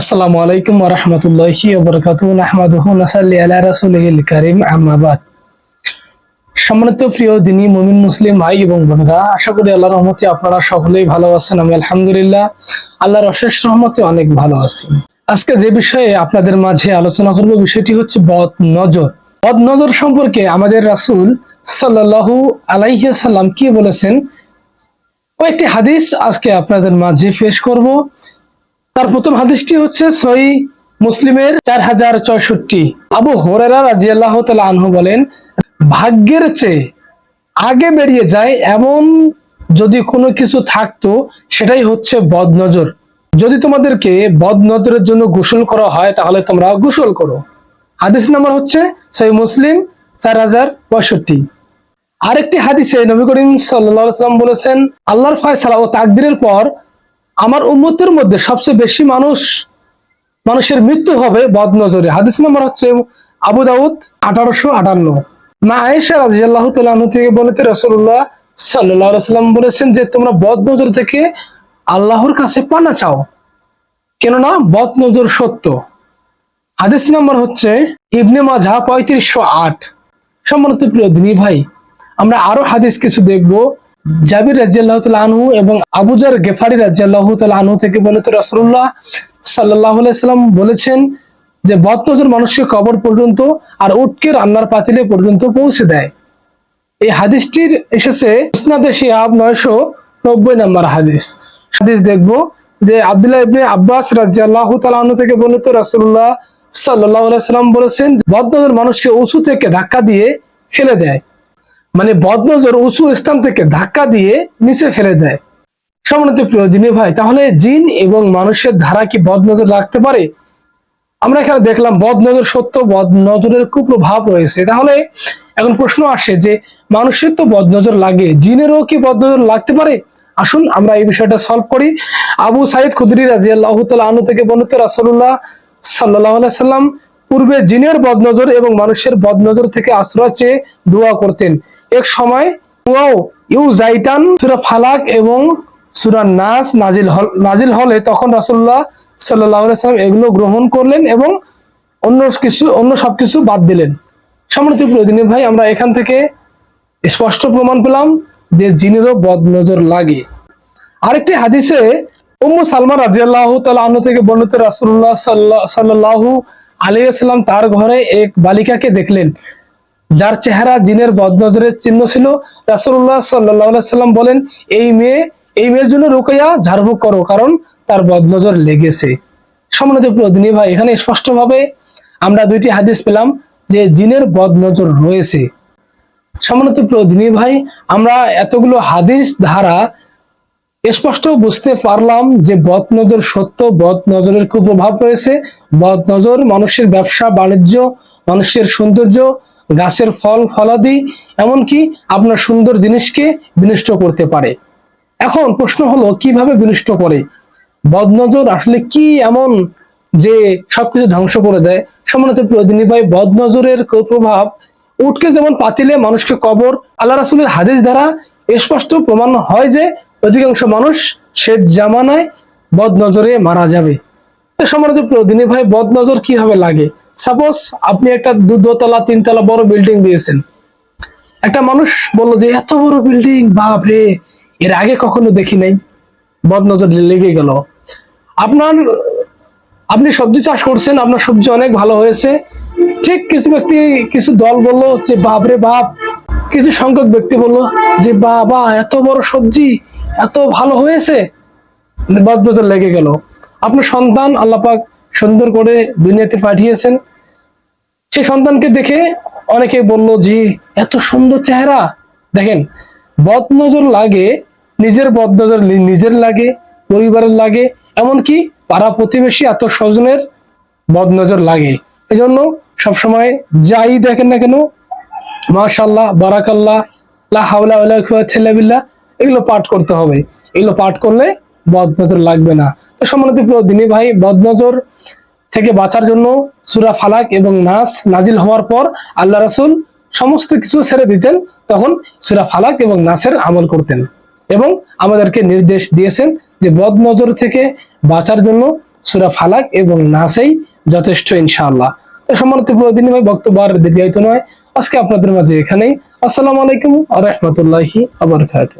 আসসালামু আলাইকুম রহমতুল্লাহি আলা রাসূলিল কারীম, আম্মা সম্মানিত প্রিয় দিনী মুমিন মুসলিম ভাই এবং বোনেরা, আশা করি আল্লাহর রহমতে আপনারা সকলেই ভালো আছেন। আমি আলহামদুলিল্লাহ, আল্লাহর অশেষ রহমতে অনেক ভালো আছি। আজকে যে বিষয়ে আপনাদের মাঝে আলোচনা করব বিষয়টি হচ্ছে বদ নজর বদ নজর সম্পর্কে আমাদের রাসূল সাল্লাল্লাহু আলাইহি সাল্লাম কি বলেছেন? কয়েকটি হাদিস আজকে আপনাদের মাঝে পেশ করব। তার প্রথম হাদিসটি হচ্ছে সই মুসলিমের চার হাজার চৌষট্টি আবু হরেরা রাজি আল্লাহ আনহু বলেন, ভাগ্যের চেয়ে আগে বেরিয়ে যায় এমন যদি কোনো কিছু থাকতো, সেটাই হচ্ছে বদনজর। যদি তোমাদেরকে বদনজরের জন্য গোসল করা হয়, তাহলে তোমরা গোসল করো। হাদিস নাম্বার হচ্ছে সই মুসলিম চার হাজার পঁয়ষট্টি। আরেকটি হাদিসে নবী করিম সাল্লাম বলেছেন, আল্লাহর ফয়সালা ও তাকদিরের পর আমার উম্মতের মধ্যে সবচেয়ে বেশি মানুষ মানুষের মৃত্যু হবে বদনজরে। হাদিস নম্বর হচ্ছে আবু দাউদ আঠারোশো আটান্ন। মা আয়েশা রাজিয়াল্লাহ তালু থেকে বলেতে রসুল্লাহ সাল্লাম বলেছেন যে, তোমরা বদ বদনজর থেকে আল্লাহর কাছে পানা চাও। কেননা বদনজর সত্য। হাদিস নম্বর হচ্ছে ইবনে মাজা পঁয়ত্রিশশো আট। সম্মানিত প্রিয় দিনী ভাই, আমরা আরও হাদিস কিছু দেখব। জাবির রাজিয়াল্লাহ আনহু এবং আবুজার গেফারি রাজিয়াল্লাহ আনহু থেকে বলেত রসুল্লাহ সাল্লাহ সাল্লাম বলেছেন যে বদনজর মানুষকে কবর পর্যন্ত আর উটকে রান্নার পাতিলে পর্যন্ত পৌঁছে দেয়। এই হাদিসটির এসেছে ইসনাদে শিহাব নয়শো নব্বই নম্বর হাদিস। হাদিস দেখব যে আবদুল্লাহ ইবনে আব্বাস রাজিয়াল্লাহ তাল থেকে বলেত রসুল্লাহ সাল্লাহ সাল্লাম বলেছেন বদনজর মানুষকে উঁচু থেকে ধাক্কা দিয়ে ফেলে দেয়। মানে বদনজর উঁচু স্থান থেকে ধাক্কা দিয়ে নিচে ফেলে দেয়। সম্মানিত প্রিয় জিনি ভাই, তাহলে জিন এবং মানুষের ধারা কি বদনজর রাখতে পারে? আমরা এখানে দেখলাম বদনজর সত্য, বদনজরের কুপ্রভাব রয়েছে। তাহলে এখন প্রশ্ন আসে যে, মানুষের তো বদনজর লাগে, জিনেরও কি বদনজর লাগতে পারে? আসুন আমরা এই বিষয়টা সলভ করি। আবু সাইদ খুদরি রাজি আল্লাহ আনু থেকে বর্ণিত রাসলুল্লাহ সাল্লাহ সাল্লাম পূর্বে জিনের বদনজর এবং মানুষের বদনজর থেকে আশ্রয় চেয়ে দোয়া করতেন। এক সময় ইউ জাইতান সুরা ফালাক এবং সুরা নাস নাজিল হল, নাজিল হলে তখন রাসুল্লাহ সাল্লাম এগুলো গ্রহণ করলেন এবং অন্য কিছু, অন্য সবকিছু বাদ দিলেন। সম্মানিত প্রয়োজনী ভাই, আমরা এখান থেকে স্পষ্ট প্রমাণ পেলাম যে জিনেরও বদ নজর লাগে। আরেকটি হাদিসে উম্মু সালমা রাজিয়াল্লাহ তাআলা থেকে বর্ণিত রাসূলুল্লাহ সাল্লাল্লাহু আলাইহি সাল্লাম তার ঘরে এক বালিকাকে দেখলেন। যার চেহারা জিনের বদনজরের চিহ্ন ছিল রাসুল্লাহ সাল্লাহ সাল্লাম বলেন, এই মেয়ে, এই মেয়ের জন্য রুকাইয়া ঝাড়ফুঁক করো, কারণ তার বদনজর লেগেছে। সম্মানিত প্রদিনী ভাই, এখানে স্পষ্টভাবে আমরা দুইটি হাদিস পেলাম যে জিনের বদনজর রয়েছে। সম্মানিত প্রদিনী ভাই, আমরা এতগুলো হাদিস ধারা স্পষ্ট বুঝতে পারলাম যে বদ নজর সত্য বদ নজরের কুপ্রভাব রয়েছে। বদ নজর মানুষের ব্যবসা, বাণিজ্য, মানুষের সৌন্দর্য গাছের ফল, ফলাদি, এমনকি আপনার সুন্দর জিনিসকে বিনষ্ট করতে পারে। এখন প্রশ্ন হলো, কীভাবে বিনষ্ট করে? বদনজর আসলে কি এমন যে সবকিছু ধ্বংস করে দেয়? সমানত প্রদিনী ভাই, বদনজরের প্রভাব উঠকে যেমন পাতিলে মানুষকে কবর, আল্লাহ রাসুলের হাদিস দ্বারা স্পষ্ট প্রমাণ হয় যে অধিকাংশ মানুষ সে জামানায় বদনজরে মারা যাবে। সমানত প্রদিনী ভাই, বদনজর কীভাবে লাগে? সাপোজ আপনি একটা দোতলা তিনতলা বড় বিল্ডিং দিয়েছেন। একটা মানুষ বলল যে, এত বড় বিল্ডিং বাপ রে এর আগে কখনো দেখি নাই। বদনজর লেগে গেল। আপনার, আপনি সবজি চাষ করছেন, আপনার সবজি অনেক ভালো হয়েছে। ঠিক কিছু ব্যক্তি, কিছু দল বলল যে বাপ রে বাপ! কিছু সংখ্যক ব্যক্তি বলল যে, বাবা, এত বড় সবজি, এত ভালো হয়েছে! বদনজর লেগে গেল। আপনার সন্তান আল্লাপাক সুন্দর করে দুনিয়াতে পাঠিয়েছেন। সেই সন্তানকে দেখে অনেকে বলল যে এত সুন্দর চেহারা। দেখেন বদ নজর লাগে, নিজের বদ নজর নিজের লাগে, পরিবারের লাগে, এমনকি পাড়া প্রতিবেশী আত্মস্বজনের বদ নজর লাগে। এজন্য সবসময় যাই দেখেন না কেন মাশাল্লাহ বারাকাল্লাহ, লা হাওলা কুওয়াতা এগুলো পাঠ করতে হবে। এগুলো পাঠ করলে বদ নজর লাগবে না। তো সম্মানিত প্রিয় দিনী ভাই বদ নজর থেকে বাঁচার জন্য সুরা ফালাক এবং নাস নাজিল হওয়ার পর আল্লাহ রাসুল সমস্ত কিছু ছেড়ে দিতেন, তখন সুরা ফালাক এবং নাসের আমল করতেন এবং আমাদেরকে নির্দেশ দিয়েছেন যে বদ নজর থেকে বাঁচার জন্য সুরা ফালাক এবং নাসেই যথেষ্ট ইনশাআল্লাহ। তো সম্মানিত প্রতিদিন ভাই, বক্তব্য আর দীর্ঘায়িত নয়। আজকে আপনাদের মাঝে এখানেই। আসসালামু আলাইকুম আ রহমতুল্লাহি আবরকাত